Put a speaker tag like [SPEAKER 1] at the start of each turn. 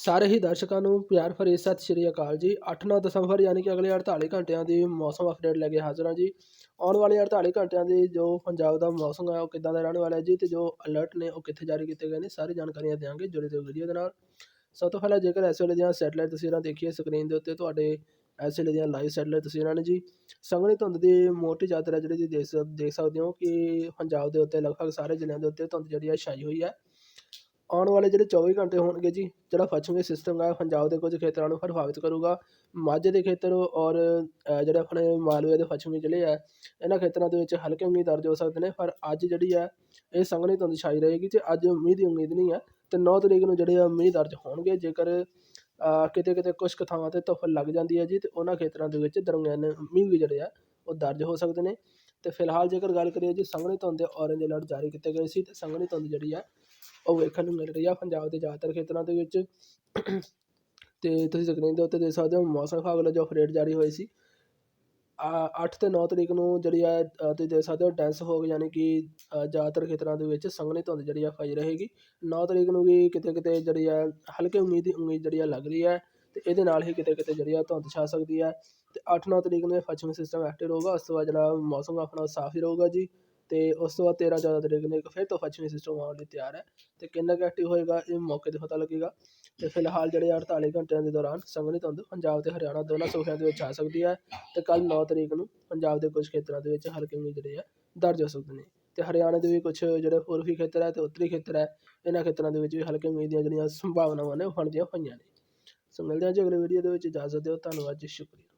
[SPEAKER 1] ਸਾਰੇ ਹੀ ਦਰਸ਼ਕਾਂ ਨੂੰ ਪਿਆਰ ਭਰੀ ਸਤਿ ਸ਼੍ਰੀ ਅਕਾਲ ਜੀ। 8-9 ਦਸੰਬਰ ਯਾਨੀ ਕਿ ਅਗਲੇ 48 ਘੰਟਿਆਂ ਦੀ ਮੌਸਮ ਅਪਡੇਟ ਲੈ ਕੇ ਹਾਜ਼ਰ ਹਾਂ ਜੀ। ਆਉਣ ਵਾਲੇ 48 ਘੰਟਿਆਂ ਦੀ ਜੋ ਪੰਜਾਬ ਦਾ ਮੌਸਮ ਹੈ, ਉਹ ਕਿੱਦਾਂ ਦਾ ਰਹਿਣ ਵਾਲਾ ਹੈ ਜੀ ਤੇ ਜੋ ਅਲਰਟ ਨੇ ਉਹ ਕਿੱਥੇ ਜਾਰੀ ਕੀਤੇ ਗਏ ਨੇ, ਸਾਰੀ ਜਾਣਕਾਰੀਆਂ ਦਿਆਂਗੇ ਜੁੜੇ ਰਹੋ ਵੀਡੀਓ ਦੇ ਨਾਲ। ਸਭ ਤੋਂ ਪਹਿਲਾਂ ਜੇਕਰ ਇਸ ਵੇਲੇ ਦੀਆਂ ਸੈਟਲਾਈਟ ਤਸਵੀਰਾਂ ਦੇਖੀਏ ਸਕਰੀਨ ਦੇ ਉੱਤੇ, ਤੁਹਾਡੇ ਇਸ ਵੇਲੇ ਦੀਆਂ ਲਾਈਵ ਸੈਟਲਾਈਟ ਤਸਵੀਰਾਂ ਨੇ ਜੀ। ਸੰਘਣੀ ਧੁੰਦ ਦੀ ਮੋਟੀ ਚਾਦਰ ਹੈ ਜਿਹੜੀ ਤੁਸੀਂ ਦੇਖ ਸਕ, ਦੇਖ ਸਕਦੇ ਹੋ ਕਿ ਪੰਜਾਬ ਦੇ ਉੱਤੇ ਲਗਭਗ ਸਾਰੇ ਜ਼ਿਲ੍ਹਿਆਂ ਦੇ ਉੱਤੇ ਧੁੰਦ ਜਿਹੜੀ ਹੈ ਛਾਈ ਹੋਈ ਹੈ। ਆਉਣ ਵਾਲੇ ਜਿਹੜੇ 24 ਘੰਟੇ ਹੋਣਗੇ ਜੀ, ਜਿਹੜਾ ਪੱਛਮੀ ਸਿਸਟਮ ਹੈ, ਪੰਜਾਬ ਦੇ ਕੁਝ ਖੇਤਰਾਂ ਨੂੰ ਪ੍ਰਭਾਵਿਤ ਕਰੂਗਾ। ਮਾਝੇ ਦੇ ਖੇਤਰ ਔਰ ਜਿਹੜੇ ਆਪਣੇ ਮਾਲਵੇ ਦੇ ਪੱਛਮੀ ਜ਼ਿਲ੍ਹੇ ਹੈ, ਇਹਨਾਂ ਖੇਤਰਾਂ ਦੇ ਵਿੱਚ ਹਲਕੇ ਮੀਂਹ ਦਰਜ ਹੋ ਸਕਦੇ ਨੇ, ਪਰ ਅੱਜ ਜਿਹੜੀ ਹੈ, ਇਹ ਸੰਘਣੀ ਧੁੰਦ ਛਾਈ ਰਹੇਗੀ ਤੇ ਅੱਜ ਮੀਂਹ ਦੀ ਉਮੀਦ ਨਹੀਂ ਹੈ ਤੇ 9 ਤਰੀਕ ਨੂੰ ਜਿਹੜੇ ਆ ਮੀਂਹ ਦਰਜ ਹੋਣਗੇ, ਜੇਕਰ ਕਿਤੇ ਕਿਤੇ ਕੁਝ ਕੁ ਥਾਵਾਂ ਤੇ ਧੁੱਪ ਲੱਗ ਜਾਂਦੀ ਹੈ ਜੀ, ਤੇ ਉਹਨਾਂ ਖੇਤਰਾਂ ਦੇ ਵਿੱਚ ਦਰਮਿਆਨੇ ਮੀਂਹ ਵੀ ਜਿਹੜੇ ਆ, ਉਹ ਦਰਜ ਹੋ ਸਕਦੇ ਨੇ। ਤੇ ਫਿਲਹਾਲ ਜੇਕਰ ਗੱਲ ਕਰੀਏ ਜੀ, ਸੰਘਣੀ ਧੁੰਦ ਦੇ ਔਰੇਂਜ ਅਲਰਟ ਜਾਰੀ ਕੀਤੇ ਗਏ ਸੀ ਤੇ ਸੰਘਣੀ ਧੁੰਦ ਜਿਹੜੀ ਆ ਉਹ ਵੇਖਣ ਨੂੰ ਮਿਲ ਰਹੀ ਆ ਪੰਜਾਬ ਦੇ ਜ਼ਿਆਦਾਤਰ ਖੇਤਰਾਂ ਦੇ ਵਿੱਚ। ਅਤੇ ਤੁਸੀਂ ਸਕਰੀਨ ਦੇ ਉੱਤੇ ਦੇਖ ਸਕਦੇ ਹੋ ਮੌਸਮ ਵਿਭਾਗ ਵੱਲੋਂ ਜੋ ਅਪਡੇਟ ਜਾਰੀ ਹੋਈ ਸੀ ਅੱਠ ਅਤੇ ਨੌ ਤਰੀਕ ਨੂੰ ਜਿਹੜੀ ਆ ਤੁਸੀਂ ਦੇਖ ਸਕਦੇ ਹੋ ਡੈਂਸ ਹੋ ਯਾਨੀ ਕਿ ਜ਼ਿਆਦਾਤਰ ਖੇਤਰਾਂ ਦੇ ਵਿੱਚ ਸੰਘਣੀ ਧੁੰਦ ਜਿਹੜੀ ਆ ਫਾਈ ਰਹੇਗੀ। 9 ਤਰੀਕ ਨੂੰ ਵੀ ਕਿਤੇ ਕਿਤੇ ਜਿਹੜੀ ਹੈ ਹਲਕੇ ਉਮੀਦ ਦੀ ਉਮੀਦ ਜਿਹੜੀ ਆ ਲੱਗ ਰਹੀ ਹੈ ਅਤੇ ਇਹਦੇ ਨਾਲ ਹੀ ਕਿਤੇ ਕਿਤੇ ਜਿਹੜੀ ਆ ਧੁੰਦ ਛਾ ਸਕਦੀ ਹੈ ਅਤੇ ਅੱਠ ਨੌ ਤਰੀਕ ਨੂੰ ਇਹ ਪੱਛਮੀ ਸਿਸਟਮ ਐਕਟਿਵ ਰਹੂਗਾ, ਉਸ ਤੋਂ ਬਾਅਦ ਜਿਹੜਾ ਮੌਸਮ ਆਪਣਾ ਸਾਫ਼ ਹੀ ਰਹੂਗਾ ਜੀ। ਅਤੇ ਉਸ ਤੋਂ ਬਾਅਦ 13-14 ਤਰੀਕ ਨੂੰ ਇੱਕ ਫਿਰ ਤੋਂ ਪੱਛਮੀ ਸਿਸਟਮ ਆਉਣ ਲਈ ਤਿਆਰ ਹੈ ਅਤੇ ਕਿੰਨਾ ਕੁ ਐਕਟਿਵ ਹੋਏਗਾ, ਇਹ ਮੌਕੇ ਤੇ ਪਤਾ ਲੱਗੇਗਾ ਅਤੇ ਫਿਲਹਾਲ ਜਿਹੜੇ 48 ਘੰਟਿਆਂ ਦੇ ਦੌਰਾਨ ਸੰਘਣੀ ਧੁੰਦ ਪੰਜਾਬ ਅਤੇ ਹਰਿਆਣਾ ਦੋਨਾਂ ਸੂਬਿਆਂ ਦੇ ਵਿੱਚ ਆ ਸਕਦੀ ਹੈ ਅਤੇ ਕੱਲ੍ਹ ਨੌ ਤਰੀਕ ਨੂੰ ਪੰਜਾਬ ਦੇ ਕੁਝ ਖੇਤਰਾਂ ਦੇ ਵਿੱਚ ਹਲਕੇ ਮੀਂਹ ਜਿਹੜੇ ਆ ਦਰਜ ਹੋ ਸਕਦੇ ਨੇ ਅਤੇ ਹਰਿਆਣਾ ਦੇ ਵੀ ਕੁਛ ਜਿਹੜੇ ਪੂਰਬੀ ਖੇਤਰ ਹੈ ਅਤੇ ਉੱਤਰੀ ਖੇਤਰ ਹੈ, ਇਹਨਾਂ ਖੇਤਰਾਂ ਦੇ ਵਿੱਚ ਵੀ ਹਲਕੇ ਮੀਂਹ ਦੀਆਂ ਜਿਹੜੀਆਂ ਸੰਭਾਵਨਾਵਾਂ ਨੇ ਉਹ ਬਣਦੀਆਂ ਹੋਈਆਂ ਨੇ। ਸੋ ਮਿਲਦੇ ਹਾਂ ਜੀ ਅਗਲੇ ਵੀਡੀਓ ਦੇ ਵਿੱਚ, ਇਜਾਜ਼ਤ ਦਿਓ, ਧੰਨਵਾਦ ਜੀ, ਸ਼ੁਕਰੀਆ।